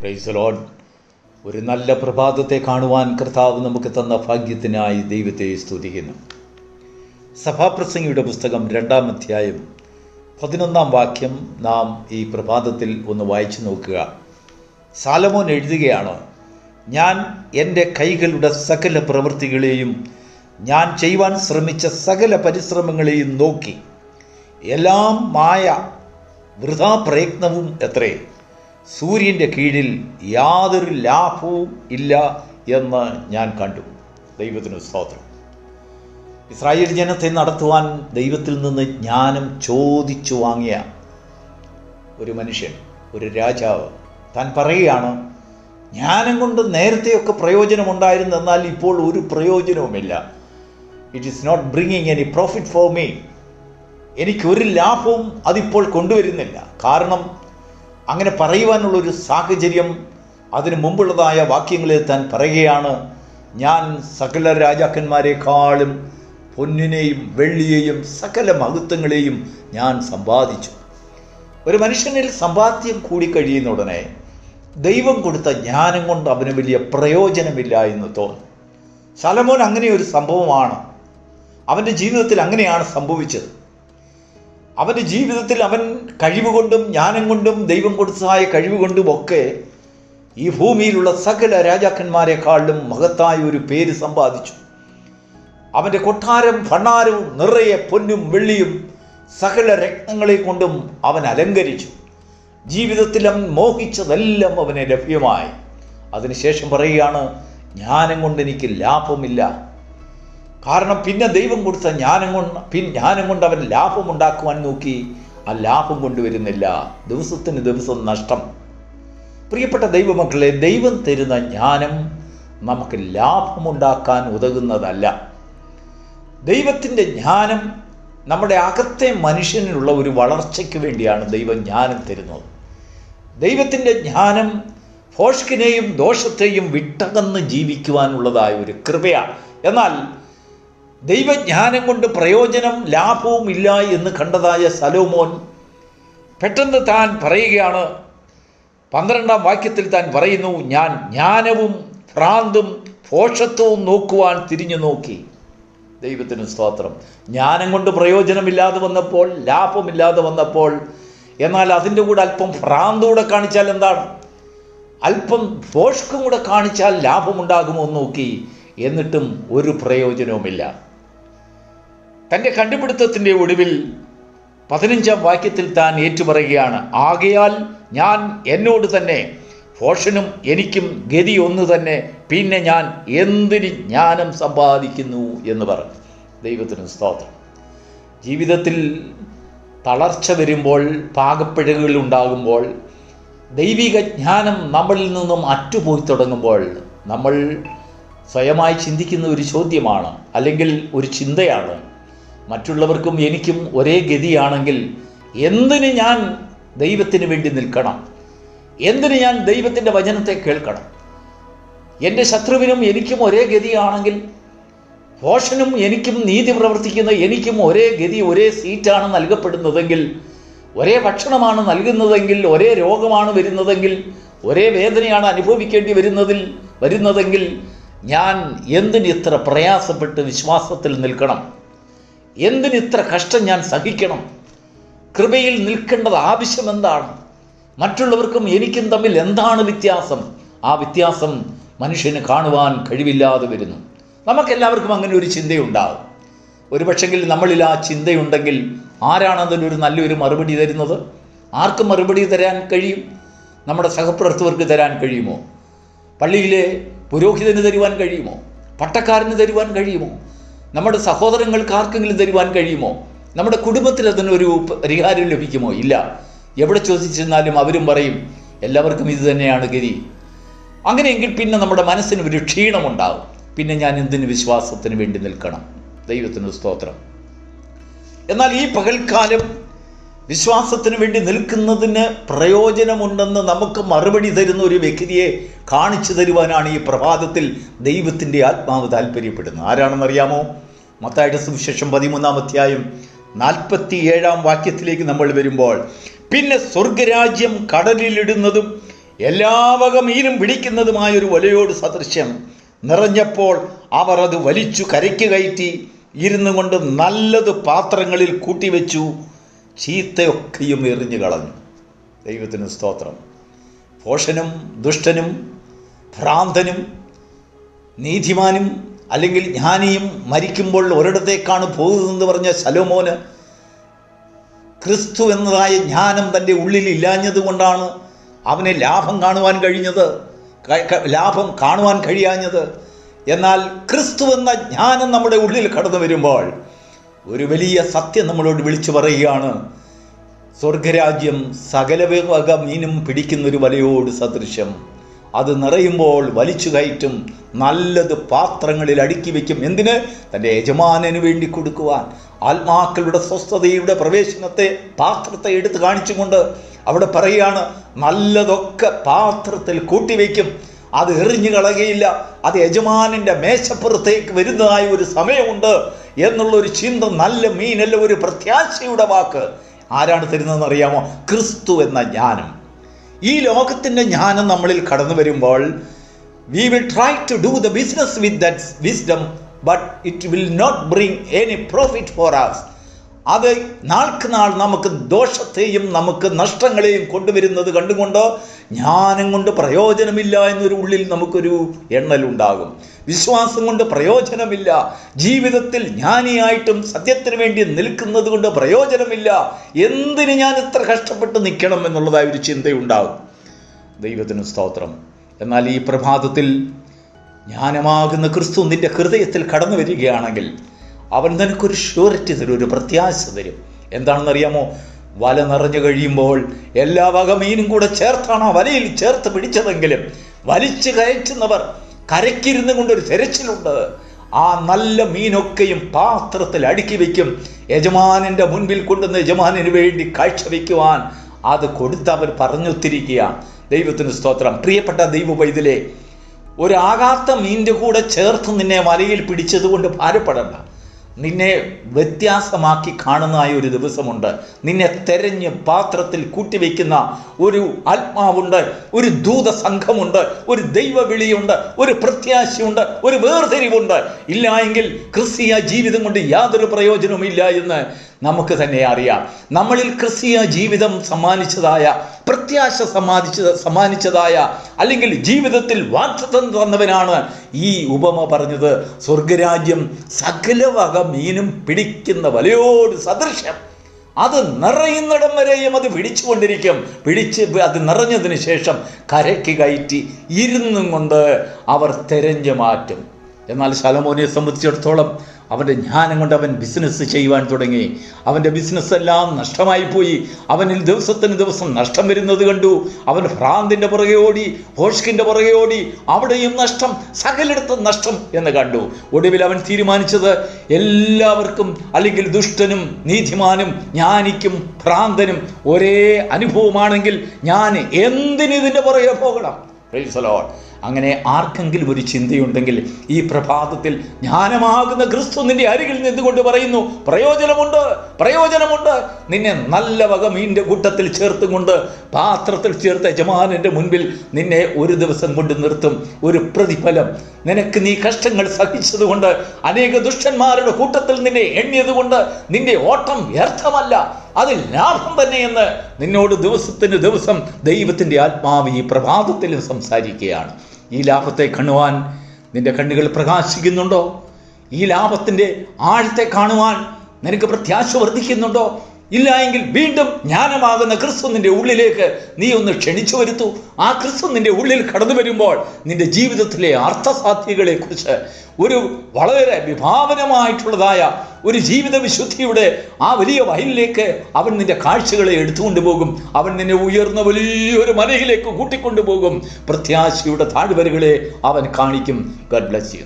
Price load ഒരു നല്ല പ്രഭാതത്തെ കാണുവാൻ കർത്താവ് നമുക്ക് തന്ന ഭാഗ്യത്തിനായി ദൈവത്തെ സ്തുതിക്കുന്നു. സഭാപ്രസംഗിയുടെ പുസ്തകം രണ്ടാം അധ്യായം പതിനൊന്നാം വാക്യം നാം ഈ പ്രഭാതത്തിൽ ഒന്ന് വായിച്ചു നോക്കുക. സാലമോൻ എഴുതുകയാണ് ഞാൻ എന്റെ കൈകളുടെ സകല പ്രവൃത്തികളെയും ഞാൻ ചെയ്യുവാൻ ശ്രമിച്ച സകല പരിശ്രമങ്ങളെയും നോക്കി. എല്ലാം മായ വൃഥാ പ്രയത്നവും എത്രേ? സൂര്യന്റെ കീഴിൽ യാതൊരു ലാഭവും ഇല്ല എന്ന് ഞാൻ കണ്ടു. ദൈവത്തിന് സ്തോത്രം. ഇസ്രായേൽ ജനത്തെ നടത്തുവാൻ ദൈവത്തിൽ നിന്ന് ജ്ഞാനം ചോദിച്ചു വാങ്ങിയ ഒരു മനുഷ്യൻ ഒരു രാജാവ് താൻ പറയുകയാണ് ജ്ഞാനം കൊണ്ട് നേരത്തെയൊക്കെ പ്രയോജനമുണ്ടായിരുന്നു എന്നാൽ ഇപ്പോൾ ഒരു പ്രയോജനവുമില്ല. It is not bringing any profit for me എനിക്കൊരു ലാഭവും അതിപ്പോൾ കൊണ്ടുവരുന്നില്ല. കാരണം അങ്ങനെ പറയുവാനുള്ളൊരു സാഹചര്യം അതിന് മുമ്പുള്ളതായ വാക്യങ്ങളിൽ താൻ പറയുകയാണ് ഞാൻ സകല രാജാക്കന്മാരെക്കാളും പൊന്നിനെയും വെള്ളിയെയും സകല മഹത്വങ്ങളെയും ഞാൻ സമ്പാദിച്ചു. ഒരു മനുഷ്യനിൽ സമ്പാദ്യം കൂടി കഴിയുന്ന ഉടനെ ദൈവം കൊടുത്ത ജ്ഞാനം കൊണ്ട് അവന് വലിയ പ്രയോജനമില്ല എന്ന് തോന്നും. സലമോൻ അങ്ങനെ ഒരു സംഭവമാണ്. അവന്റെ ജീവിതത്തിൽ അങ്ങനെയാണ് സംഭവിച്ചത്. അവന്റെ ജീവിതത്തിൽ അവൻ കഴിവുകൊണ്ടും ജ്ഞാനം കൊണ്ടും ദൈവം കൊടുത്തതായ കഴിവ് കൊണ്ടും ഒക്കെ ഈ ഭൂമിയിലുള്ള സകല രാജാക്കന്മാരെക്കാളും മഹത്തായ ഒരു പേര് സമ്പാദിച്ചു. അവന്റെ കൊട്ടാരം ഭണ്ണാരവും നിറയെ പൊന്നും വെള്ളിയും സകല രത്നങ്ങളെ കൊണ്ടും അവൻ അലങ്കരിച്ചു. ജീവിതത്തിൽ അവൻ മോഹിച്ചതെല്ലാം അവന് ലഭ്യമായി. അതിനുശേഷം പറയുകയാണ് ജ്ഞാനം കൊണ്ട് എനിക്ക് ലാഭമില്ല. കാരണം പിന്നെ ദൈവം കൊടുത്ത ജ്ഞാനം കൊണ്ട് പിന്നെ ജ്ഞാനം കൊണ്ട് അവൻ ലാഭം ഉണ്ടാക്കുവാൻ നോക്കി ആ ലാഭം കൊണ്ടുവരുന്നില്ല. ദിവസത്തിന് ദിവസം നഷ്ടം. പ്രിയപ്പെട്ട ദൈവമക്കളെ ദൈവം തരുന്ന ജ്ഞാനം നമുക്ക് ലാഭമുണ്ടാക്കാൻ ഉതകുന്നതല്ല. ദൈവത്തിന്റെ ജ്ഞാനം നമ്മുടെ അകത്തെ മനുഷ്യനിലുള്ള ഒരു വളർച്ചയ്ക്ക് വേണ്ടിയാണ് ദൈവം ജ്ഞാനം തരുന്നത്. ദൈവത്തിന്റെ ജ്ഞാനം ഫോഷ്കിനെയും ദോഷത്തെയും വിട്ടകന്ന് ജീവിക്കുവാനുള്ളതായ ഒരു കൃപയാണ്. എന്നാൽ ദൈവജ്ഞാനം കൊണ്ട് പ്രയോജനം ലാഭവും ഇല്ല എന്ന് കണ്ടതായ സലോമോൻ പെട്ടെന്ന് താൻ പറയുകയാണ്. പന്ത്രണ്ടാം വാക്യത്തിൽ താൻ പറയുന്നു ഞാൻ ജ്ഞാനവും ഭ്രാന്തും ഭോഷത്വവും നോക്കുവാൻ തിരിഞ്ഞു നോക്കി. ദൈവത്തിന് സ്തോത്രം. ജ്ഞാനം കൊണ്ട് പ്രയോജനമില്ലാതെ വന്നപ്പോൾ ലാഭമില്ലാതെ വന്നപ്പോൾ എന്നാൽ അതിന്റെ കൂടെ അല്പം ഭ്രാന്തൂടെ കാണിച്ചാൽ എന്താണ്? അല്പം ഭോഷ്കും കൂടെ കാണിച്ചാൽ ലാഭമുണ്ടാകുമോ എന്ന് നോക്കി. എന്നിട്ടും ഒരു പ്രയോജനവുമില്ല. തന്റെ കണ്ടുപിടുത്തത്തിന്റെ ഒടുവിൽ പതിനഞ്ചാം വാക്യത്തിൽ താൻ ഏറ്റുപറയുകയാണ് ആകയാൽ ഞാൻ എന്നോട് തന്നെ ഫോഷനും എനിക്കും ഗതി ഒന്ന് തന്നെ പിന്നെ ഞാൻ എന്തിന് ജ്ഞാനം സമ്പാദിക്കുന്നു? എന്ന് പറഞ്ഞു. ദൈവത്തിന് സ്തോത്രം. ജീവിതത്തിൽ തളർച്ച വരുമ്പോൾ പാകപ്പിഴകൾ ഉണ്ടാകുമ്പോൾ ദൈവിക ജ്ഞാനം നമ്മളിൽ നിന്നും അറ്റുപോയി തുടങ്ങുമ്പോൾ നമ്മൾ സ്വയമായി ചിന്തിക്കുന്ന ഒരു ചോദ്യമാണ് അല്ലെങ്കിൽ ഒരു ചിന്തയാണ്. മറ്റുള്ളവർക്കും എനിക്കും ഒരേ ഗതിയാണെങ്കിൽ എന്തിന് ഞാൻ ദൈവത്തിന് വേണ്ടി നിൽക്കണം? എന്തിന് ഞാൻ ദൈവത്തിന്റെ വചനത്തെ കേൾക്കണം? എന്റെ ശത്രുവിനും എനിക്കും ഒരേ ഗതിയാണെങ്കിൽ ഭോഷനും എനിക്കും നീതി പ്രവർത്തിക്കുന്ന എനിക്കും ഒരേ ഗതി ഒരേ സീറ്റാണ് നൽകപ്പെടുന്നതെങ്കിൽ ഒരേ ഭക്ഷണമാണ് നൽകുന്നതെങ്കിൽ ഒരേ രോഗമാണ് വരുന്നതെങ്കിൽ ഒരേ വേദനയാണ് അനുഭവിക്കേണ്ടി വരുന്നതിൽ വരുന്നതെങ്കിൽ ഞാൻ എന്തിനിത്ര പ്രയാസപ്പെട്ട് വിശ്വാസത്തിൽ നിൽക്കണം? എന്തിനിത്ര കഷ്ടം ഞാൻ സഹിക്കണം? കൃപയിൽ നിൽക്കേണ്ടത് ആവശ്യം എന്താണ്? മറ്റുള്ളവർക്കും എനിക്കും തമ്മിൽ എന്താണ് വ്യത്യാസം? ആ വ്യത്യാസം മനുഷ്യന് കാണുവാൻ കഴിവില്ലാതെ വരുന്നു. നമുക്കെല്ലാവർക്കും അങ്ങനെ ഒരു ചിന്തയുണ്ടാകും ഒരു പക്ഷെങ്കിൽ നമ്മളിൽ ആ ചിന്തയുണ്ടെങ്കിൽ ആരാണ് അതിനൊരു നല്ലൊരു മറുപടി തരുന്നത്? ആർക്ക് മറുപടി തരാൻ കഴിയും? നമ്മുടെ സഹപ്രവർത്തകർക്ക് തരാൻ കഴിയുമോ? പള്ളിയിലെ പുരോഹിതന് തരുവാൻ കഴിയുമോ? പട്ടക്കാരന് തരുവാൻ കഴിയുമോ? നമ്മുടെ സഹോദരങ്ങൾക്ക് ആർക്കെങ്കിലും തരുവാൻ കഴിയുമോ? നമ്മുടെ കുടുംബത്തിൽ അതിനൊരു പരിഹാരം ലഭിക്കുമോ? ഇല്ല. എവിടെ ചോദിച്ചിരുന്നാലും അവരും പറയും എല്ലാവർക്കും ഇത് തന്നെയാണ് ഗതി. അങ്ങനെയെങ്കിൽ പിന്നെ നമ്മുടെ മനസ്സിന് ഒരു ക്ഷീണമുണ്ടാകും പിന്നെ ഞാൻ എന്തിന് വിശ്വാസത്തിന് വേണ്ടി നിൽക്കണം? ദൈവത്തിന് സ്തോത്രം. എന്നാൽ ഈ പകൽക്കാലം വിശ്വാസത്തിന് വേണ്ടി നിൽക്കുന്നതിന് പ്രയോജനമുണ്ടെന്ന് നമുക്ക് മറുപടി തരുന്ന ഒരു വ്യക്തിയെ കാണിച്ചു തരുവാനാണ് ഈ പ്രഭാതത്തിൽ ദൈവത്തിന്റെ ആത്മാവ് താല്പര്യപ്പെടുന്നത് ആരാണെന്നറിയാമോ? മത്തായുടെ സുവിശേഷം പതിമൂന്നാം അധ്യായം നാൽപ്പത്തി ഏഴാം വാക്യത്തിലേക്ക് നമ്മൾ വരുമ്പോൾ പിന്നെ സ്വർഗരാജ്യം കടലിലിടുന്നതും എല്ലാ വക മീനും പിടിക്കുന്നതുമായ ഒരു വലയോട് സദൃശ്യം നിറഞ്ഞപ്പോൾ അവർ അത് വലിച്ചു കരയ്ക്ക് കയറ്റി ഇരുന്നു കൊണ്ട് നല്ലത് പാത്രങ്ങളിൽ കൂട്ടിവെച്ചു. ചീത്തയൊക്കെയും എറിഞ്ഞു കളഞ്ഞു. ദൈവത്തിന് സ്തോത്രം. ഭോഷനും ദുഷ്ടനും ഭ്രാന്തനും നീതിമാനും അല്ലെങ്കിൽ ജ്ഞാനിയും മരിക്കുമ്പോൾ ഒരിടത്തേക്കാണ് പോകുന്നതെന്ന് പറഞ്ഞ ശലോമോന് ക്രിസ്തു എന്നതായ ജ്ഞാനം തന്റെ ഉള്ളിൽ ഇല്ലാഞ്ഞതുകൊണ്ടാണ് അവനെ ലാഭം കാണുവാൻ കഴിഞ്ഞത് ലാഭം കാണുവാൻ കഴിയാഞ്ഞത്. എന്നാൽ ക്രിസ്തു എന്ന ജ്ഞാനം നമ്മുടെ ഉള്ളിൽ കടന്നു വരുമ്പോൾ ഒരു വലിയ സത്യം നമ്മളോട് വിളിച്ചു പറയുകയാണ്. സ്വർഗരാജ്യം സകല വക മീനും പിടിക്കുന്ന ഒരു വലയോട് സദൃശ്യം. അത് നിറയുമ്പോൾ വലിച്ചു കയറ്റും നല്ലത് പാത്രങ്ങളിൽ അടുക്കി വയ്ക്കും എന്തിന്? തന്റെ യജമാനന് വേണ്ടി കൊടുക്കുവാൻ. ആത്മാക്കളുടെ സ്വസ്ഥതയുടെ പ്രവേശനത്തെ പാത്രത്തെ എടുത്ത് കാണിച്ചുകൊണ്ട് അവിടെ പറയുകയാണ് നല്ലതൊക്കെ പാത്രത്തിൽ കൂട്ടിവെക്കും അത് എറിഞ്ഞു കളകയില്ല അത് യജമാനന്റെ മേശപ്പുറത്തേക്ക് വരുന്നതായ ഒരു സമയമുണ്ട്. എന്നുള്ള ഒരു ചിന്ത നല്ല മീനല്ല ഒരു പ്രത്യാശയുടെ വാക്ക്. ആരാണ് തരുന്നതെന്ന് അറിയാമോ? ക്രിസ്തു എന്ന ജ്ഞാനം. ഈ ലോകത്തിന്റെ ജ്ഞാനം നമ്മളിൽ കടന്നു വരുമ്പോൾ we will try to do the business with that wisdom but it will not bring any profit for us. അത് നാൾക്ക് നാൾ നമുക്ക് ദോഷത്തെയും നമുക്ക് നഷ്ടങ്ങളെയും കൊണ്ടുവരുന്നത് കണ്ടുകൊണ്ട് ജ്ഞാനം കൊണ്ട് പ്രയോജനമില്ല എന്നൊരു ഉള്ളിൽ നമുക്കൊരു എണ്ണലുണ്ടാകും. വിശ്വാസം കൊണ്ട് പ്രയോജനമില്ല. ജീവിതത്തിൽ ജ്ഞാനിയായിട്ടും സത്യത്തിന് വേണ്ടി നിൽക്കുന്നത് കൊണ്ട് പ്രയോജനമില്ല. എന്തിന് ഞാൻ ഇത്ര കഷ്ടപ്പെട്ട് നിൽക്കണം എന്നുള്ളതായ ഒരു ചിന്തയുണ്ടാകും. ദൈവത്തിന് സ്തോത്രം. എന്നാൽ ഈ പ്രഭാതത്തിൽ ജ്ഞാനമാകുന്ന ക്രിസ്തു നിന്റെ ഹൃദയത്തിൽ കടന്നു വരികയാണെങ്കിൽ അവൻ നിനക്കൊരു ഷ്യൂരിറ്റി തരും ഒരു പ്രത്യാശ തരും. എന്താണെന്നറിയാമോ? വല നിറഞ്ഞു കഴിയുമ്പോൾ എല്ലാ വക മീനും കൂടെ ചേർത്താണ് ആ വലയിൽ ചേർത്ത് പിടിച്ചതെങ്കിലും വലിച്ചു കയറ്റുന്നവർ കരയ്ക്കിരുന്നു കൊണ്ടൊരു തെരച്ചിലുണ്ട്. ആ നല്ല മീനൊക്കെയും പാത്രത്തിൽ അടുക്കി വയ്ക്കും യജമാനന്റെ മുൻപിൽ കൊണ്ടുവന്ന് യജമാനന് വേണ്ടി കാഴ്ചവെക്കുവാൻ അത് കൊടുത്ത് അവർ പറഞ്ഞൊത്തിരിക്കുകയാണ് ദൈവത്തിന് സ്തോത്രം. പ്രിയപ്പെട്ട ദൈവ പൈതലേ ഒരാകാത്ത മീന്റെ കൂടെ ചേർത്ത് നിന്നെ വലയിൽ പിടിച്ചതുകൊണ്ട് ഭാരപ്പെടണ്ട. നിന്നെ വ്യത്യാസമാക്കി കാണുന്നതായ ഒരു ദിവസമുണ്ട്. നിന്നെ തെരഞ്ഞ് പാത്രത്തിൽ കൂട്ടിവെക്കുന്ന ഒരു ആത്മാവുണ്ട് ഒരു ദൂത സംഘമുണ്ട് ഒരു ദൈവവിളിയുണ്ട് ഒരു പ്രത്യാശയുണ്ട് ഒരു വേർതിരിവുണ്ട്. ഇല്ല എങ്കിൽ ക്രിസ്തീയ ജീവിതം കൊണ്ട് യാതൊരു പ്രയോജനവുമില്ല എന്ന് നമുക്ക് തന്നെ അറിയാം. നമ്മളിൽ ക്രിസ്തീയ ജീവിതം സമ്മാനിച്ചതായ പ്രത്യാശ സമ്മാനിച്ച സമ്മാനിച്ചതായ അല്ലെങ്കിൽ ജീവിതത്തിൽ വാക്തത്വം തന്നവനാണ് ഈ ഉപമ പറഞ്ഞത്. സ്വർഗരാജ്യം സകല വക മീനും പിടിക്കുന്ന വലയോട് സദൃശ്യം അത് നിറയുന്നിടം വരെയും അത് പിടിച്ചുകൊണ്ടിരിക്കും പിടിച്ച് അത് നിറഞ്ഞതിന് ശേഷം കരയ്ക്ക് കയറ്റി ഇരുന്നും കൊണ്ട് അവർ തെരഞ്ഞു മാറ്റും. എന്നാൽ ശലമോനെ സംബന്ധിച്ചിടത്തോളം അവന്റെ ജ്ഞാനം കൊണ്ട് അവൻ ബിസിനസ് ചെയ്യുവാൻ തുടങ്ങി. അവന്റെ ബിസിനസ്സെല്ലാം നഷ്ടമായി പോയി അവനിൽ ദിവസത്തിന് ദിവസം നഷ്ടം വരുന്നത് കണ്ടു. അവൻ ഭ്രാന്തിന്റെ പുറകെ ഓടി ഹോഷ്കിന്റെ പുറകെ ഓടി അവിടെയും നഷ്ടം സകലിടത്തും നഷ്ടം എന്ന് കണ്ടു. ഒടുവിൽ അവൻ തീരുമാനിച്ചത് എല്ലാവർക്കും അല്ലെങ്കിൽ ദുഷ്ടനും നീതിമാനും ജ്ഞാനിക്കും ഭ്രാന്തനും ഒരേ അനുഭവമാണെങ്കിൽ ഞാൻ എന്തിനിതിന്റെ പുറകെ പോകണം. അങ്ങനെ ആർക്കെങ്കിലും ഒരു ചിന്തയുണ്ടെങ്കിൽ ഈ പ്രഭാതത്തിൽ ജ്ഞാനമാകുന്ന ക്രിസ്തു നിന്റെ അരികിൽ നിന്നുകൊണ്ട് പറയുന്നു പ്രയോജനമുണ്ട് പ്രയോജനമുണ്ട്. നിന്നെ നല്ല വക മീന്റെ കൂട്ടത്തിൽ ചേർത്തുകൊണ്ട് പാത്രത്തിൽ ചേർത്ത യജമാനന്റെ മുൻപിൽ നിന്നെ ഒരു ദിവസം കൊണ്ട് നിർത്തും. ഒരു പ്രതിഫലം. നിനക്ക് നീ കഷ്ടങ്ങൾ സഹിച്ചതുകൊണ്ട് അനേക ദുഷ്ടന്മാരുടെ കൂട്ടത്തിൽ നിന്നെ എണ്ണിയതുകൊണ്ട് നിന്റെ ഓട്ടം വ്യർത്ഥമല്ല. അത് ലാഭം തന്നെയെന്ന് നിന്നോട് ദിവസത്തിന് ദിവസം ദൈവത്തിന്റെ ആത്മാവ് ഈ പ്രഭാതത്തിലും സംസാരിക്കുകയാണ്. ഈ ലാഭത്തെ കാണുവാൻ നിന്റെ കണ്ണുകൾ പ്രകാശിക്കുന്നുണ്ടോ? ഈ ലാഭത്തിന്റെ ആഴത്തെ കാണുവാൻ നിനക്ക് പ്രത്യാശ വർദ്ധിക്കുന്നുണ്ടോ? ഇല്ല എങ്കിൽ വീണ്ടും ജ്ഞാനമാകുന്ന ക്രിസ്തു നിന്റെ ഉള്ളിലേക്ക് നീ ഒന്ന് ക്ഷണിച്ചു വരുത്തു. ആ ക്രിസ്തു നിന്റെ ഉള്ളിൽ കടന്നു വരുമ്പോൾ നിന്റെ ജീവിതത്തിലെ അർത്ഥസാധ്യകളെ കുറിച്ച് ഒരു വളരെ വിഭാവനമായിട്ടുള്ളതായ ഒരു ജീവിത വിശുദ്ധിയുടെ ആ വലിയ വയലിലേക്ക് അവൻ നിന്റെ കാഴ്ചകളെ എടുത്തുകൊണ്ട് പോകും. അവൻ നിന്നെ ഉയർന്ന വലിയൊരു മലയിലേക്ക് കൂട്ടിക്കൊണ്ടുപോകും പ്രത്യാശയുടെ താഴ്വരകളെ അവൻ കാണിക്കും. Garh bless you